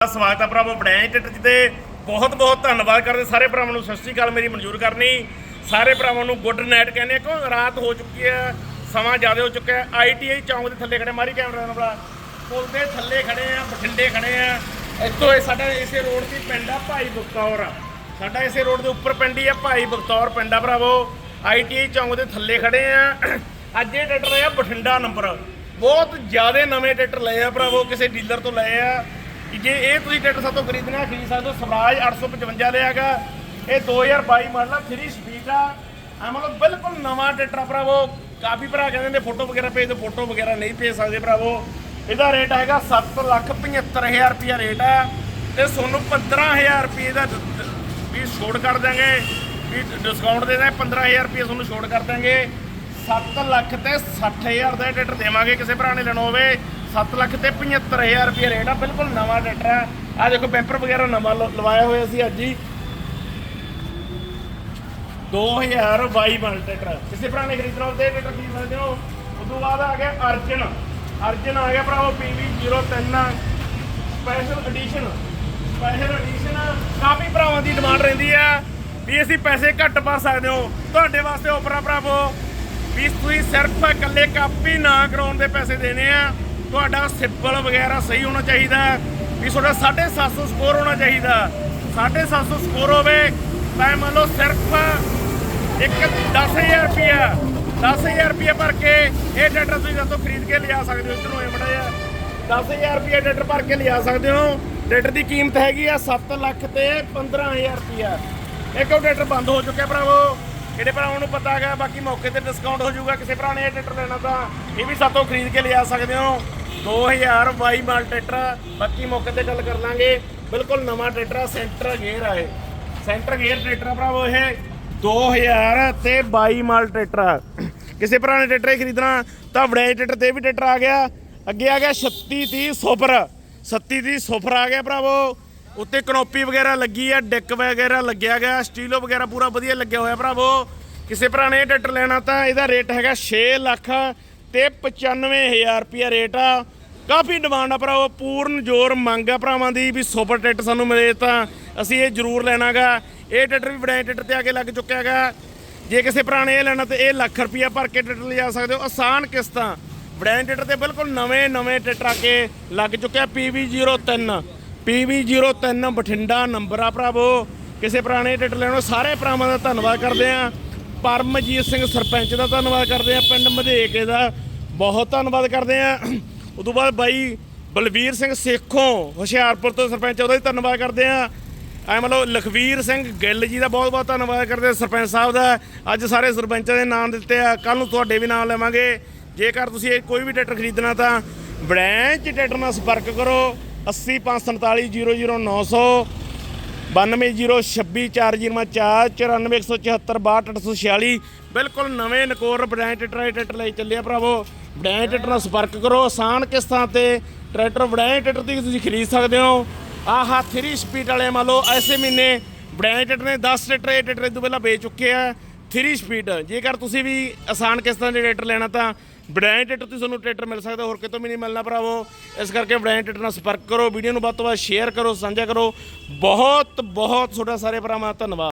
ਸਵਾਗਤ ਹੈ ਭਰਾਵੋ ਬੜੈਂ ਟਿੱਟ ਤੇ ਬਹੁਤ ਬਹੁਤ ਧੰਨਵਾਦ ਕਰਦੇ ਸਾਰੇ ਭਰਾਵਾਂ ਨੂੰ, ਸਤਿ ਸ਼੍ਰੀ ਅਕਾਲ, ਮੇਰੀ ਮਨਜ਼ੂਰ ਕਰਨੀ। ਸਾਰੇ ਭਰਾਵਾਂ ਨੂੰ ਗੁੱਡ ਨਾਈਟ ਕਹਿੰਦੇ ਆ, ਕਿਉਂ ਰਾਤ ਹੋ ਚੁੱਕੀ ਹੈ ਸਮਾਂ ਜ਼ਿਆਦਾ ਹੋ ਚੁੱਕਾ ਹੈ ਆਈਟੀਆਈ ਚੌਂਕ ਦੇ ਥੱਲੇ ਖੜੇ ਮਾਰੀ ਕੈਮਰਾ ਨਾਲ ਬੜਾ ਪੁਲ ਦੇ ਥੱਲੇ ਖੜੇ ਆ, ਬਠਿੰਡੇ ਖੜੇ ਆ। ਇੱਥੋਂ ਇਹ ਸਾਡਾ ਇਸੇ ਰੋਡ ਦੀ ਪਿੰਡ ਆ, ਭਾਈ ਬਖਤੌਰ। ਸਾਡਾ ਇਸੇ ਰੋਡ ਦੇ ਉੱਪਰ ਪਿੰਡ ਹੀ ਆ, ਭਾਈ ਬਖਤੌਰ ਪਿੰਡ ਆ ਭਰਾਵੋ। ਆਈਟੀਆਈ ਚੌਂਕ ਦੇ ਥੱਲੇ ਖੜੇ ਆ। ਅੱਜ ਇਹ ਟਰੈਕਟਰ ਆ ਬਠਿੰਡਾ ਨੰਬਰ। ਬਹੁਤ ਜ਼ਿਆਦਾ ਨਵੇਂ ਟਰੈਕਟਰ ਲਏ ਆ ਭਰਾਵੋ, ਕਿਸੇ ਡੀਲਰ ਤੋਂ ਲਏ ਆ। ਕਿ ਜੇ ਇਹ ਤੁਸੀਂ ਟਰੈਕਟਰ ਸਾਤੋਂ ਖਰੀਦਣਾ, ਖਰੀਦ ਸਕਦੇ ਹੋ। ਸਵਰਾਜ 855 ਲਿਆਗਾ ਇਹ 2022 ਮਾਡਲ ਆ 3 ਸਪੀਡ ਆ। ਆ ਮਤਲਬ ਬਿਲਕੁਲ ਨਵਾਂ ਟਰੈਕਟਰ ਆ ਭਰਾਵੋ। ਕਾਫੀ ਭਰਾ ਕਹਿੰਦੇ ਨੇ ਫੋਟੋ ਵਗੈਰਾ ਭੇਜ ਦਿਓ, ਫੋਟੋ ਵਗੈਰਾ ਨਹੀਂ ਭੇਜ ਸਕਦੇ ਭਰਾਵੋ। ਇਹਦਾ ਰੇਟ ਹੈਗਾ 775000 ਰੁਪਿਆ ਰੇਟ ਆ। ਤੇ ਤੁਹਾਨੂੰ 15000 ਰੁਪਏ ਦਾ ਵੀ ਛੋੜ ਕਰ ਦਾਂਗੇ ਵੀ ਡਿਸਕਾਊਂਟ ਦੇ ਦਾਂਗੇ 15000 ਰੁਪਏ ਤੁਹਾਨੂੰ ਛੋੜ ਕਰ ਦਾਂਗੇ 7 ਲੱਖ ਤੇ 60000 ਦਾ ਇਹ ਟਰੈਕਟਰ ਦੇਵਾਂਗੇ ਕਿਸੇ ਭਰਾ ਨੇ ਲੈਣਾ ਹੋਵੇ। 7 ਲੱਖ ਤੇ 75000 ਰੁਪਏ ਰੇਟ ਆ, ਬਿਲਕੁਲ ਨਵਾਂ ਟਰੈਕਟਰ ਆ। ਆ ਦੇਖੋ ਬੈਂਪਰ ਵਗੈਰਾ ਨਵਾਂ ਲਵਾਇਆ ਹੋਇਆ ਸੀ ਅੱਜ ਹੀ। 2022 ਮਾਡਲ ਟਰੈਕਟਰ ਕਿਸੇ ਭਰਾ ਖਰੀਦਣਾ ਹੋਵੇ ਟਰੈਕਟਰ ਖਰੀਦ ਸਕਦੇ ਹੋ ਉਦੋਂ ਬਾਅਦ ਆ ਗਿਆ ਅਰਜਨ। ਅਰਜਨ ਆ ਗਿਆ ਭਰਾਵੋ PV03 special edition special edition ਕਾਫੀ ਭਰਾਵਾਂ ਦੀ ਡਿਮਾਂਡ ਰਹਿੰਦੀ ਆ। ਵੀ ਅਸੀਂ ਪੈਸੇ ਘੱਟ ਪਾ ਸਕਦੇ ਹੋ। ਤੁਹਾਡੇ ਵਾਸਤੇ ਓਪਰਾ ਭਰਾਵੋ। ਵੀ ਤੁਸੀਂ ਸਿਰਫ ਇਕੱਲੇ ਕਾਪੀ ਨਾ ਕਰਾਉਣ ਦੇ ਪੈਸੇ ਦੇਣੇ ਆ। ਤੁਹਾਡਾ ਸਿੱਬਲ ਵਗੈਰਾ ਸਹੀ ਹੋਣਾ ਚਾਹੀਦਾ ਵੀ ਤੁਹਾਡਾ 750 ਸਕੋਰ ਹੋਣਾ ਚਾਹੀਦਾ 750 ਸਕੋਰ ਹੋਵੇ ਤਾਂ ਮੰਨ ਲਓ ਸਿਰਫ ਇੱਕ 10000 ਰੁਪਿਆ 10000 ਰੁਪਿਆ ਭਰ ਕੇ ਇਹ ਟਰੈਕਟਰ ਤੁਸੀਂ ਸਾਤੋਂ ਖਰੀਦ ਕੇ ਲਿਜਾ ਸਕਦੇ ਹੋ, ਇਧਰੋਂ ਇਹ ਬੜਾ ਜਿਹਾ। 10000 ਰੁਪਏ ਟਰੈਕਟਰ ਭਰ ਕੇ ਲਿਜਾ ਸਕਦੇ ਹੋ। ਟਰੈਕਟਰ ਦੀ ਕੀਮਤ ਹੈਗੀ ਆ 7 ਲੱਖ ਤੇ 15000 ਰੁਪਿਆ ਇੱਕ ਉਹ ਟਰੈਕਟਰ ਬੰਦ ਹੋ ਚੁੱਕਿਆ ਭਰਾਵੋ। ਜਿਹੜੇ ਭਰਾਵਾਂ ਨੂੰ ਪਤਾ ਹੈਗਾ, ਬਾਕੀ ਮੌਕੇ ਤੇ ਡਿਸਕਾਊਂਟ ਹੋ ਜਾਊਗਾ, ਕਿਸੇ ਭਰਾ ਨੇ ਇਹ ਟਰੈਕਟਰ ਲੈਣਾ ਤਾਂ। ਇਹ ਵੀ ਸਾਤੋਂ ਖਰੀਦ ਕੇ ਲਿਜਾ ਸਕਦੇ ਹੋ। 2022 ਮਾਡਲ ਟਰੈਕਟਰ ਆ। ਬਾਕੀ ਮੌਕੇ ਤੇ ਗੱਲ ਕਰ ਲਾਂਗੇ। ਬਿਲਕੁਲ ਨਵਾਂ ਟਰੈਕਟਰ ਆ, ਸੈਂਟਰ ਗੇਅਰ ਆ ਇਹ। ਸੈਂਟਰ ਗੇਅਰ ਟਰੈਕਟਰ ਭਰਾਵੋ ਇਹ। 2000 ਤੇ 22 ਮਾਡਲ ਟਰੈਕਟਰ ਆ। ਕਿਸੇ ਪੁਰਾਣੇ ਨੇ ਟਰੈਕਟਰ ਖਰੀਦਣਾ ਤਾਂ ਵੜੇ ਟਰੈਕਟਰ ਤੇ ਵੀ ਟਰੈਕਟਰ ਆ ਗਿਆ। ਅੱਗੇ ਆ ਗਿਆ 3630 ਸੁਪਰ। 3730 ਸੁਪਰ ਆ ਗਿਆ ਭਰਾਵੋ। ਉੱਤੇ ਕਨੋਪੀ ਵਗੈਰਾ ਲੱਗੀ ਆ ਡਿੱਕ ਵਗੈਰਾ ਲੱਗਿਆ ਗਿਆ ਸਟੀਲੋ ਵਗੈਰਾ ਪੂਰਾ ਵਧੀਆ ਲੱਗਿਆ ਹੋਇਆ ਭਰਾਵੋ। ਕਿਸੇ ਪੁਰਾਣੇ ਇਹ ਟਰੈਕਟਰ ਲੈਣਾ ਤਾਂ ਇਹਦਾ ਰੇਟ ਹੈਗਾ 6 ਲੱਖ। ਤੇ 95000 ਰੁਪਿਆ ਰੇਟ ਆ। ਕਾਫੀ ਡਿਮਾਂਡ ਆ ਭਰਾਵੋ ਪੂਰਨ ਜ਼ੋਰ ਮੰਗ ਆ ਭਰਾਵਾਂ ਦੀ ਵੀ ਸੁਪਰ ਟਰੈਕਟਰ ਸਾਨੂੰ ਮਿਲੇ ਤਾਂ ਅਸੀਂ ਇਹ ਜ਼ਰੂਰ ਲੈਣਾਗਾ। ਇਹ ਟਰੈਕਟਰ ਵੀ ਬੜੇ ਟਰੈਕਟਰ ਤੇ ਆ ਕੇ ਲੱਗ ਚੁੱਕਿਆ ਹੈਗਾ ਜੇ ਕਿਸੇ ਭਰਾ ਨੇ ਇਹ ਲੈਣਾ ਤੇ ਇਹ ਲੱਖ ਰੁਪਿਆ ਭਰ ਕੇ ਟਰੈਕਟਰ ਲਿਜਾ ਸਕਦੇ ਹੋ। ਆਸਾਨ ਕਿਸ਼ਤਾਂ। ਬ੍ਰਾਂਡ ਟਰੈਕਟਰ ਤੇ ਬਿਲਕੁਲ ਨਵੇਂ ਨਵੇਂ ਟਿੱਟ ਆ ਕੇ ਲੱਗ ਚੁੱਕਿਆ। PV03 PV03 ਬਠਿੰਡਾ ਨੰਬਰ ਆ ਭਰਾਵੋ। ਕਿਸੇ ਭਰਾ ਨੇ ਇਹ ਟਰੈਕਟਰ ਲੈਣਾ, ਸਾਰੇ ਭਰਾਵਾਂ ਦਾ ਧੰਨਵਾਦ ਕਰਦੇ ਆ। ਪਰਮਜੀਤ ਸਿੰਘ ਸਰਪੰਚ ਦਾ ਧੰਨਵਾਦ ਕਰਦੇ ਆ ਪਿੰਡ ਮਧੇਕੇ ਦਾ ਬਹੁਤ ਧੰਨਵਾਦ ਕਰਦੇ ਆ ਉਦੋਂ ਬਾਅਦ ਬਾਈ ਬਲਵੀਰ ਸਿੰਘ ਸੇਖੋਂ ਹੁਸ਼ਿਆਰਪੁਰ ਤੋਂ ਸਰਪੰਚ, ਉਹਦਾ ਵੀ ਧੰਨਵਾਦ ਕਰਦੇ ਆ ਐ ਮਤਲਬ ਲਖਵੀਰ ਸਿੰਘ ਗਿੱਲ ਜੀ ਦਾ ਬਹੁਤ ਬਹੁਤ ਧੰਨਵਾਦ ਕਰਦੇ ਸਰਪੰਚ ਸਾਹਿਬ ਦਾ। ਅੱਜ ਸਾਰੇ ਸਰਪੰਚਾਂ ਦੇ ਨਾਮ ਦਿੱਤੇ ਆ ਕੱਲ ਨੂੰ ਤੁਹਾਡੇ ਵੀ ਨਾਮ ਲਵਾਂਗੇ। ਜੇਕਰ ਤੁਸੀਂ ਇਹ ਕੋਈ ਵੀ ਟਰੈਕਟਰ ਖਰੀਦਣਾ ਤਾਂ ਬ੍ਰਾਂਚ ਟਰੈਕਟਰ ਨਾਲ ਸੰਪਰਕ ਕਰੋ 80547000900 92062404 ਬਿਲਕੁਲ ਨਵੇਂ ਨਕੋਰ ਬ੍ਰਾਂਡ ਟਰੈਕਟਰ ਟਰੈਕਟਰ ਲਈ ਚੱਲਿਆ ਭਰਾਵੋ। ਬ੍ਰਾਂਡ ਟਰੈਕਟਰ ਨਾਲ ਸੰਪਰਕ ਕਰੋ। ਆਸਾਨ ਕਿਸ਼ਤਾਂ ਤੇ? ਟਰੈਕਟਰ ਬ੍ਰਾਂਡ ਟਰੈਕਟਰ ਦੀ ਤੁਸੀਂ ਖਰੀਦ ਸਕਦੇ ਹੋ। ਆਹ 3 ਸਪੀਡ ਵਾਲੇ ਮੰਨ ਲਓ, ਐਸੇ ਮਹੀਨੇ ਬ੍ਰਾਂਡ ਟਰੈਕਟਰ ਨੇ 10 ਟਰੈਕਟਰ ਇਹ ਟਰੈਕਟਰ ਤੋਂ ਪਹਿਲਾਂ ਵੇਚ ਚੁੱਕੇ ਆ। 3 ਸਪੀਡ। ਜੇਕਰ ਤੁਸੀਂ ਵੀ ਆਸਾਨ ਕਿਸ਼ਤਾਂ ਦੇ ਟਰੈਕਟਰ ਲੈਣਾ ਤਾਂ ਬ੍ਰਾਂਡ ਟਰੈਕਟਰ 'ਤੇ ਤੁਹਾਨੂੰ ਟਰੈਕਟਰ ਮਿਲ ਸਕਦਾ, ਹੋਰ ਕਿਤੋਂ ਵੀ ਨਹੀਂ ਮਿਲਣਾ ਭਰਾਵੋ। ਇਸ ਕਰਕੇ ਬ੍ਰਾਂਡ ਟਰੈਕਟਰ ਨਾਲ ਸੰਪਰਕ ਕਰੋ, ਵੀਡੀਓ ਨੂੰ ਵੱਧ ਤੋਂ ਵੱਧ ਸ਼ੇਅਰ ਕਰੋ, ਸਾਂਝਾ ਕਰੋ। ਬਹੁਤ ਬਹੁਤ ਤੁਹਾਡਾ ਸਾਰੇ ਭਰਾਵਾਂ ਦਾ ਧੰਨਵਾਦ।